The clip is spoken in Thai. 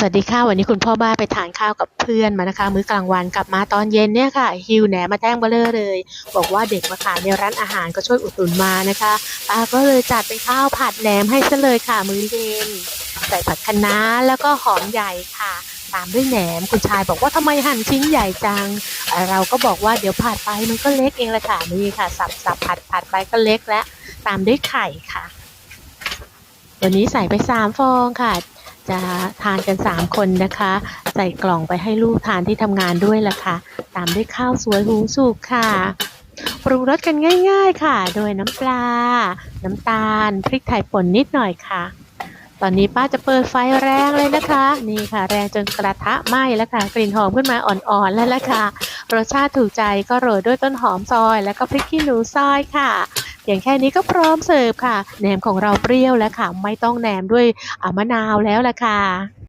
สวัสดีค่ะวันนี้คุณพ่อบ้านไปทานข้าวกับเพื่อนมานะคะ มื้อกลางวันกลับมาตอนเย็นเนี่ยค่ะหิวแหนมาแท่งเบลอเลย บอกว่าเด็กมาขายในร้านอาหารก็ช่วยอุดหนุนมานะคะป้าก็เลยจัดเป็นข้าวผัดแหนมให้ซะเลยค่ะมื้อเย็นใส่ผัดคะน้าแล้วก็หอมใหญ่ค่ะ ตามด้วยแหนมคุณชายบอกว่าทำไมหั่นชิ้นใหญ่จังเเราก็บอกว่าเดี๋ยวผัดไปมันก็เล็กเองละค่ะนี่ค่ะสับสับผัดผัดไปก็เล็กแล้วตามด้วยไข่ค่ะ วันนี้ใส่ไปสามฟองค่ะ จะทานกัน 3 คนนะคะ ใส่กล่องไปให้ลูกทานที่ทำงานด้วยล่ะค่ะ ตามด้วยข้าวสวยหุงสุกค่ะ ปรุงรสกันง่ายๆค่ะ โดยน้ำปลา น้ำตาล พริกไทยป่นนิดหน่อยค่ะ ตอนนี้ป้าจะเปิดไฟแรงเลยนะคะ นี่ค่ะ แรงจนกระทะไหม้แล้วค่ะ กลิ่นหอมขึ้นมาอ่อนๆแล้วล่ะค่ะ รสชาติถูกใจก็โรยด้วยต้นหอมซอย แล้วก็พริกขี้หนูซอยค่ะ อย่างแค่นี้ก็พร้อมเสิร์ฟค่ะแหนมของเราเปรี้ยวแล้วค่ะ ไม่ต้องแหนมด้วยอมะนาวแล้วล่ะค่ะ